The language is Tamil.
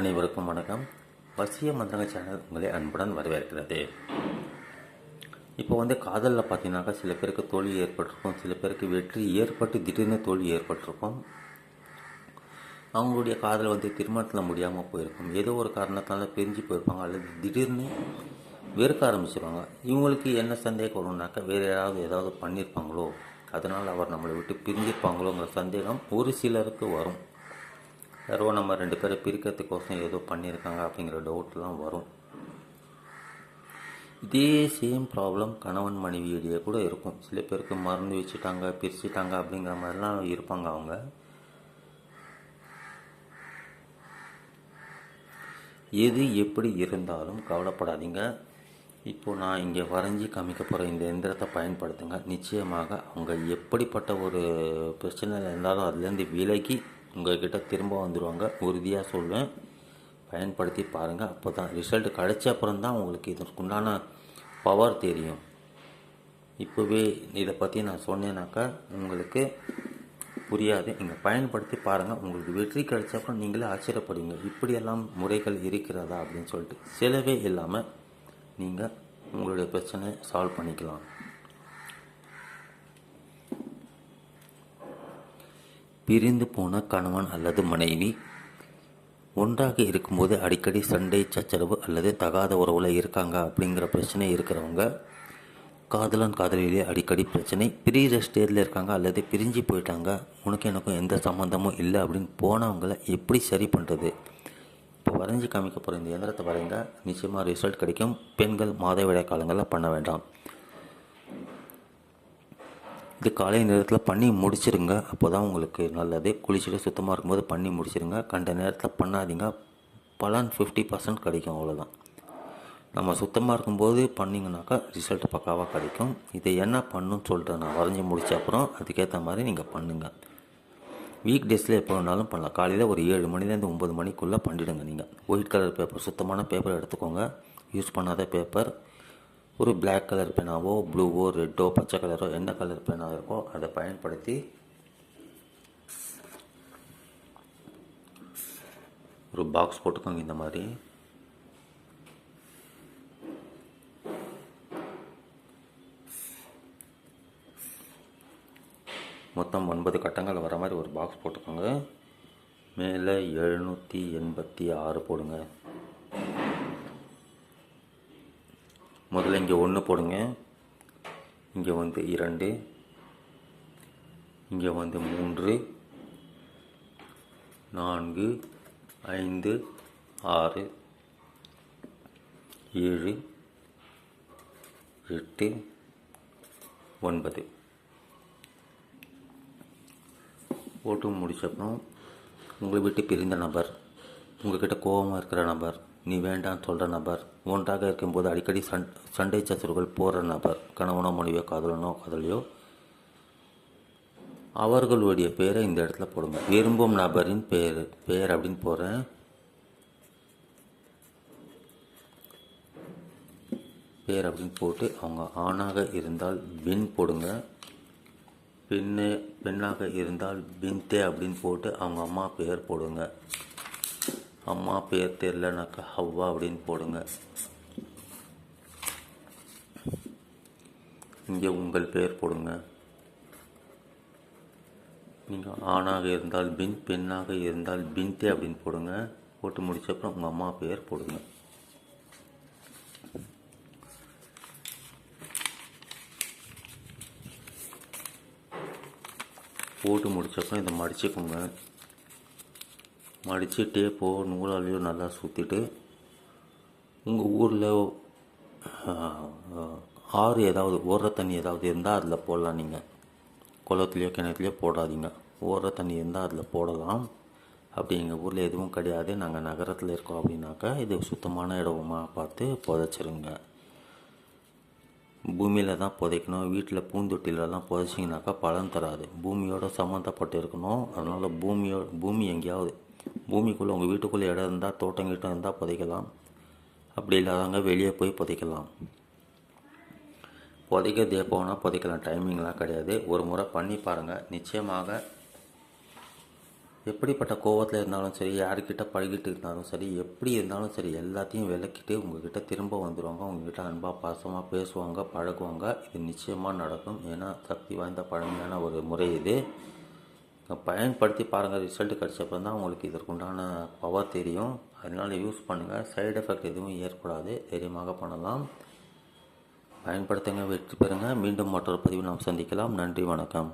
அனைவருக்கும் வணக்கம். வசிய மந்திரங்க சேனல் உங்களை அன்புடன் வரவேற்கிறது. இப்போ வந்து காதலில் பார்த்தீங்கன்னாக்கா சில பேருக்கு தோல்வி ஏற்பட்டிருக்கும் சில பேருக்கு வெற்றி ஏற்பட்டு திடீர்னு தோல்வி ஏற்பட்டிருக்கும். அவங்களுடைய காதல் வந்து திருமணத்தில் முடியாமல் போயிருக்கும். ஏதோ ஒரு காரணத்தால் பிரிஞ்சு போயிருப்பாங்க அல்லது திடீர்னு வெறுக்க ஆரம்பிச்சிருவாங்க. இவங்களுக்கு என்ன சந்தேகம் வரும்னாக்கா வேறு யாராவது ஏதாவது பண்ணியிருப்பாங்களோ அதனால் அவர் நம்மளை விட்டு பிரிஞ்சிருப்பாங்களோங்கிற சந்தேகம் ஒரு சிலருக்கு வரும். யாரோ நம்ம ரெண்டு பேரை பிரிக்கிறதுக்கோசம் ஏதோ பண்ணியிருக்காங்க அப்படிங்கிற டவுட்லாம் வரும். இதே சேம் ப்ராப்ளம் கணவன் மனைவியிடையே கூட இருக்கும். சில பேருக்கு மறந்து வச்சுட்டாங்க பிரிச்சுட்டாங்க அப்படிங்கிற மாதிரிலாம் இருப்பாங்க அவங்க. எது எப்படி இருந்தாலும் கவலைப்படாதீங்க. இப்போது நான் இங்கே வரைஞ்சி காமிக்க போகிற இந்த எந்திரத்தை பயன்படுத்துங்க. நிச்சயமாக அவங்க எப்படிப்பட்ட ஒரு பிரச்சனை இருந்தாலும் அதுலேருந்து விலகி உங்கள்கிட்ட திரும்ப வந்துடுவாங்க உறுதியாக சொல்லுவேன் பயன்படுத்தி பாருங்கள் அப்போ தான் ரிசல்ட் கிடைச்ச அப்புறம் தான் உங்களுக்கு இதற்குண்டான பவர் தெரியும். இப்போவே இதை பற்றி நான் சொன்னேனாக்கா உங்களுக்கு புரியாது. நீங்கள் பயன்படுத்தி பாருங்கள் உங்களுக்கு வெற்றி கிடைச்ச அப்புறம் நீங்களே ஆச்சரியப்படுவீங்க. இப்படியெல்லாம் முறைகள் இருக்கிறதா அப்படின்னு சொல்லிட்டு. செலவே இல்லாமல் நீங்கள் உங்களுடைய பிரச்சனையை சால்வ் பண்ணிக்கலாம். பிரிந்து போன கணவன் அல்லது மனைவி ஒன்றாக இருக்கும்போது அடிக்கடி சண்டை சச்சரவு அல்லது தகாத உறவில் இருக்காங்க அப்படிங்கிற பிரச்சனை இருக்கிறவங்க காதலன் காதலிலே அடிக்கடி பிரச்சனை. பிரிகிற ஸ்டேஜில் இருக்காங்க அல்லது பிரிஞ்சு போயிட்டாங்க உனக்கு எனக்கும் எந்த சம்மந்தமும் இல்லை அப்படின்னு போனவங்கள எப்படி சரி பண்ணுறது இப்போ வரைஞ்சி காமிக்க போகிற இந்த இயந்திரத்தை வரைங்க நிச்சயமாக ரிசல்ட் கிடைக்கும். பெண்கள் மாதவிடாய் காலங்களில் பண்ண வேண்டாம். இது காலை நேரத்தில் பண்ணி முடிச்சிருங்க. அப்போ தான் உங்களுக்கு நல்லது. குளிச்சுட்டு சுத்தமாக இருக்கும்போது பண்ணி முடிச்சிருங்க. கண்ட நேரத்தில் பண்ணாதீங்க. பலன் ஃபிஃப்டி பர்சன்ட் கிடைக்கும் அவ்வளோதான் நம்ம சுத்தமாக இருக்கும்போது பண்ணிங்கனாக்கா ரிசல்ட் பக்காவாக கிடைக்கும். இதை என்ன பண்ணுன்னு சொல்லிட்டு நான் வரைஞ்சி முடிச்ச அப்புறம் அதுக்கேற்ற மாதிரி நீங்கள் பண்ணுங்கள் வீக் டேஸில் எப்போ வேணாலும் பண்ணலாம். காலையில் ஒரு ஏழு மணிலேருந்து ஒம்பது மணிக்குள்ளே பண்ணிவிடுங்க நீங்கள் ஒயிட் கலர் பேப்பர் சுத்தமான பேப்பர் எடுத்துக்கோங்க. யூஸ் பண்ணாத பேப்பர் ஒரு பிளாக் கலர் பேனாவோ ப்ளூவோ ரெட்டோ பச்சை கலரோ என்ன கலர் பேனாக இருக்கோ அதை பயன்படுத்தி ஒரு பாக்ஸ் போட்டுக்கோங்க இந்த மாதிரி. மொத்தம் ஒன்பது கட்டங்கள் வர மாதிரி ஒரு பாக்ஸ் போட்டுக்கோங்க. மேலே எழுநூற்றி எண்பத்தி ஆறு போடுங்க. முதல்ல இங்கே ஒன்று போடுங்க. இங்கே வந்து இரண்டு. இங்கே வந்து மூன்று. நான்கு. ஐந்து. ஆறு. ஏழு. எட்டு. ஒன்பது. ஓட்டு முடிச்சப்பறம் உங்களை விட்டு பிரிந்த நபர் உங்கள்கிட்ட கோபமாக இருக்கிற நபர் நீ வேண்டாம் சொல்கிற நபர். ஒன்றாக இருக்கும்போது அடிக்கடி சண் சண்டை சச்சரவுகள் போகிற நபர். கணவனோ மனைவியோ காதலனோ காதலியோ? அவர்களுடைய பேரை இந்த இடத்துல போடுங்க. விரும்பும் நபரின் பேர் பெயர் அப்படின்னு போகிறேன் பேர் அப்படின்னு போட்டு அவங்க ஆணாக இருந்தால் பின் போடுங்க. பெண்ணு பெண்ணாக இருந்தால் பின்தே அப்படின்னு போட்டு அவங்க அம்மா பேர் போடுங்க. அம்மா பேர் தெரிலனாக்கா ஹவ்வா அப்படின்னு போடுங்க. இங்கே உங்கள் பெயர் போடுங்க. நீங்கள் ஆணாக இருந்தால் பின் பெண்ணாக இருந்தால் பின்தே அப்படின்னு போடுங்க. போட்டு முடிச்சப்பறம் உங்கள் அம்மா பெயர் போடுங்க. போட்டு முடிச்சப்பறம் இதை மடிச்சுக்கோங்க. மடித்து டேப்போ நூலாலையோ நல்லா சுற்றிட்டு உங்கள் ஊரில் ஆறு ஏதாவது ஓடுற தண்ணி ஏதாவது இருந்தால் அதில் போடலாம் நீங்கள் குளத்துலையோ கிணத்துலையோ போடாதீங்க. ஓடுற தண்ணி இருந்தால் அதில் போடலாம். அப்படி எங்கள் ஊரில் எதுவும் கிடையாது. நாங்கள் நகரத்தில் இருக்கோம் அப்படின்னாக்கா இது சுத்தமான இடமா பார்த்து புதைச்சிருங்க. பூமியில் தான் புதைக்கணும். வீட்டில் பூந்தொட்டிலலாம் புதைச்சிங்கனாக்கா பலன் தராது. பூமியோட சம்மந்தப்பட்டு இருக்கணும். அதனால் பூமியோ பூமி எங்கேயாவது பூமிக்குள்ளே உங்கள் வீட்டுக்குள்ளே இடம் இருந்தால் தோட்டம் கிட்டம் இருந்தால் புதைக்கலாம். அப்படி இல்லாதவங்க வெளியே போய் புதைக்கலாம். புதைக்கிறது எப்போனா புதைக்கலாம். டைமிங்லாம் கிடையாது. ஒரு முறை பண்ணி பாருங்கள் நிச்சயமாக எப்படிப்பட்ட கோவத்தில் இருந்தாலும் சரி யார்கிட்ட பழகிட்டு இருந்தாலும் சரி எப்படி இருந்தாலும் சரி எல்லாத்தையும் விளக்கிட்டு உங்ககிட்ட திரும்ப வந்துடுவாங்க உங்ககிட்ட அன்பாக பாசமாக பேசுவாங்க பழகுவாங்க. இது நிச்சயமாக நடக்கும். ஏன்னா சக்தி வாய்ந்த பழமையான ஒரு முறை இது. பயன்படுத்தி பாருங்கள் ரிசல்ட் கிடச்சப்பறம் தான் உங்களுக்கு இதற்குண்டான பவர் தெரியும். அதனால் யூஸ் பண்ணுங்கள் சைடு எஃபெக்ட் எதுவும் ஏற்படாது. தைரியமாக பண்ணலாம். பயன்படுத்துங்க வெற்றி பெறுங்க. மீண்டும் மற்றொரு பதிவு நாம் சந்திக்கலாம். நன்றி வணக்கம்.